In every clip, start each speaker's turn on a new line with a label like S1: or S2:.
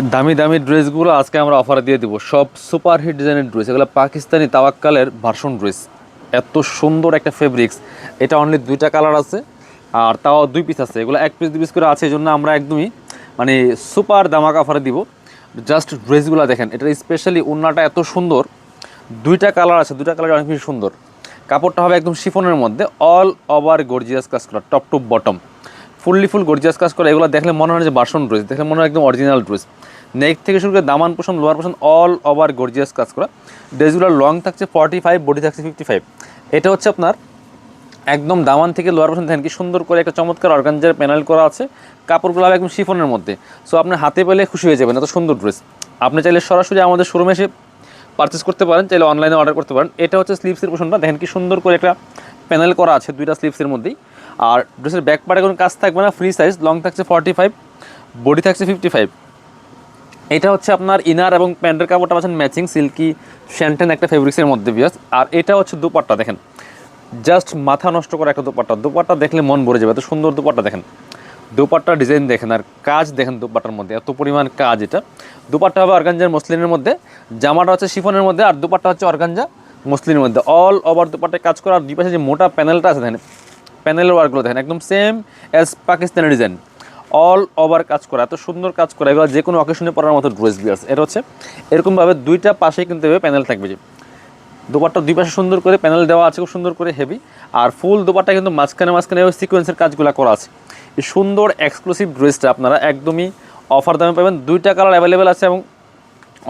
S1: দামি দামি ড্রেসগুলো আজকে আমরা অফারে দিয়ে দিব। সব সুপার হিট ডিজাইনের ড্রেস এগুলো পাকিস্তানি তাওয়াক্কালের ভার্সন ড্রেস এত সুন্দর একটা ফেব্রিক্স এটা অনলি দুইটা কালার আছে, আর তাও দুই পিস আছে। এগুলো এক পিস দুই পিস করে আছে এই জন্য আমরা একদমই মানে সুপার দামাক অফারে দিব। জাস্ট ড্রেসগুলো দেখেন, এটা স্পেশালি উন্নাটা এত সুন্দর। দুইটা কালার আছে, দুইটা কালার অনেক বেশি সুন্দর। কাপড়টা হবে একদম শিফনের মধ্যে অল ওভার গর্জিয়াস কাজ করা top to bottom fully full gorgeous কাজ করা, এগুলো দেখলে মনে হয় যে বাসন ড্রেস দেখলে মনে হয় একদম অরিজিনাল ড্রেস নেক থেকে শুরু করে দামান পোষণ লোয়ার পোষণ অল ওভার গর্জিয়াস কাজ করা। ড্রেসগুলোর লং থাকছে ফর্টি ফাইভ বডি থাকছে ফিফটি ফাইভ এটা হচ্ছে আপনার একদম দামান থেকে লোয়ার পোর্শন দেখেন কি সুন্দর করে একটা চমৎকার অর্গানজার প্যানেল করা আছে। কাপড়গুলো একদম শিফনের মধ্যে। সো আপনি হাতে পেলে খুশি হয়ে যাবেন, এত সুন্দর ড্রেস আপনি চাইলে সরাসরি আমাদের শোরুমে এসে পারচেস করতে পারেন, চাইলে অনলাইনে অর্ডার করতে পারেন। এটা হচ্ছে স্লিপসের পোর্শনটা দেখেন কি সুন্দর করে একটা প্যানেল করা আছে, দুইটা স্লিপসের মধ্যেই। আর ড্রেসের ব্যাক পার্টে কোনো কাজ থাকবে না ফ্রি সাইজ লং থাকছে ফর্টি ফাইভ বডি থাকছে ফিফটি ফাইভ এটা হচ্ছে আপনার ইনার এবং প্যান্টের কাপড়টা পাচ্ছেন ম্যাচিং সিল্কি শ্যান্টেন একটা ফেব্রিক্সের মধ্যে বিয়াস আর এটা হচ্ছে দুপাট্টা, দেখেন। জাস্ট মাথা নষ্ট করা একটা দুপাট্টা। দুপাট্টা দেখলে মন ভরে যাবে, এত সুন্দর দুপাট্টা, দেখেন। দুপাট্টা ডিজাইন দেখেন আর কাজ দেখেন দুপাট্টার মধ্যে, এত পরিমাণ কাজ এটা। দুপাট্টা হবে অর্গানজার মসলিনের মধ্যে, জামাটা হচ্ছে শিফনের মধ্যে, আর দুপাট্টা হচ্ছে অর্গানজা মসলিনের মধ্যে। অল ওভার দুপাট্টায় কাজ করা, আর দুই পাশে যে মোটা প্যানেলটা আছে, দেখেন প্যানেলের ওয়ার্কগুলো দেখেন, একদম same as Pakistani design all over কাজ করা, এত সুন্দর কাজ করা, এগুলো যে কোনো অকেশনে পরার মতো ড্রেস বিয়ার্স এটা হচ্ছে এরকমভাবে দুইটা পাশেই কিন্তু এভাবে প্যানেল থাকবে যে, দুপাট্টা দুই পাশে সুন্দর করে প্যানেল দেওয়া আছে, খুব সুন্দর করে হেভি আর ফুল দুপাট্টা কিন্তু মাঝখানে মাঝখানে সিকোয়েন্সের কাজগুলো করা আছে। এই সুন্দর এক্সক্লুসিভ ড্রেসটা আপনারা একদমই অফার দামে পাবেন। দুইটা কালার অ্যাভেলেবেল আছে এবং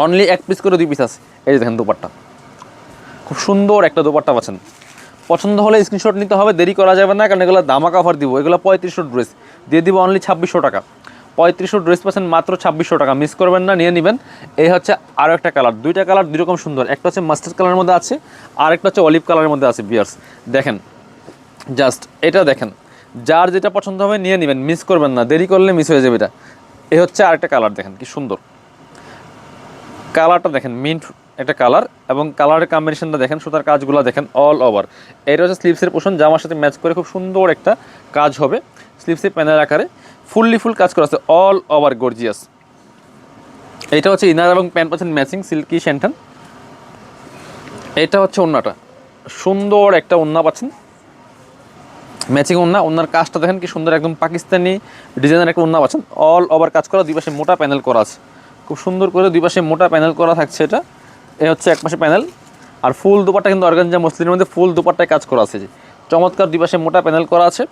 S1: অনলি এক পিস করে দুই পিস আছে। এই যে দেখেন দুপাট্টা। খুব সুন্দর একটা দুপাট্টা পাচ্ছেন। পছন্দ হলে স্ক্রিনশট নিতে হবে, দেরি করা যাবে না, কারণ এগুলো দামাক অফার দিব। এগুলো পঁয়ত্রিশশো ড্রেস দিয়ে দিব অনলি ছাব্বিশশো টাকা। পঁয়ত্রিশশো ড্রেস পাচ্ছেন মাত্র ছাব্বিশশো টাকা। মিস করবেন না, নিয়ে নেবেন। এই হচ্ছে আরও একটা কালার দুইটা কালার দুই রকম সুন্দর। একটা হচ্ছে মাস্টার্ড কালারের মধ্যে আছে, আর একটা হচ্ছে অলিভ কালারের মধ্যে আছে বিয়ার্স দেখেন জাস্ট এটা দেখেন। যার যেটা পছন্দ হবে, নিয়ে নেবেন। মিস করবেন না। দেরি করলে মিস হয়ে যাবে এটা। এই হচ্ছে আরেকটা কালার দেখেন, কি সুন্দর। কালারটা দেখেন মিন্ট একটা কালার এবং কালারের কম্বিনেশনটা দেখেন, সুতার কাজগুলো দেখেন অল ওভার এটা হচ্ছে স্লিপসের পোষণ জামার সাথে ম্যাচ করে খুব সুন্দর একটা কাজ হবে। স্লিপসের প্যানেল আকারে ফুললি ফুল কাজ করা আছে অল ওভার গর্জিয়াস এটা হচ্ছে ইনার এবং প্যান্ট পাচ্ছেন ম্যাচিং সিল্কি শ্যান্টান এটা হচ্ছে ওন্নাটা, সুন্দর একটা ওন্না পাচ্ছেন। ম্যাচিং ওন্না ওনার কাজটা দেখেন কি সুন্দর, একদম পাকিস্তানি ডিজাইনের একটা ওন্না পাচ্ছেন। অল ওভার কাজ করা, দুই পাশে মোটা প্যানেল করা আছে। খুব সুন্দর করে দুই পাশে মোটা প্যানেল করা থাকছে এটা। এ হচ্ছে এক পাশে প্যানেল আর ফুল দুপাট্টা কিন্তু অর্গানজা মসলিনের মধ্যে ফুল দুপাট্টায় কাজ করা আছে। চমৎকার দুই পাশে মোটা প্যানেল করা আছে।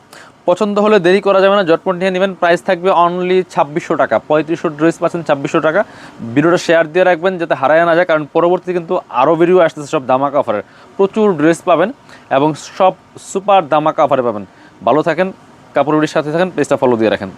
S1: পছন্দ হলে দেরি করা যাবে না, জটপট নিয়ে নেবেন প্রাইস থাকবে অনলি ছাব্বিশশো টাকা। পঁয়ত্রিশশো ড্রেস পাচ্ছেন ছাব্বিশশো টাকা। ভিডিওটা শেয়ার দিয়ে রাখবেন যাতে হারায় না যায়, কারণ পরবর্তী কিন্তু আরও ভিডিও আসতেছে সব দামাকা অফারের প্রচুর ড্রেস পাবেন এবং সব সুপার দামাকা অফারে পাবেন। ভালো থাকেন কাপড়গুলির সাথে থাকেন, পেজটা ফলো দিয়ে রাখেন।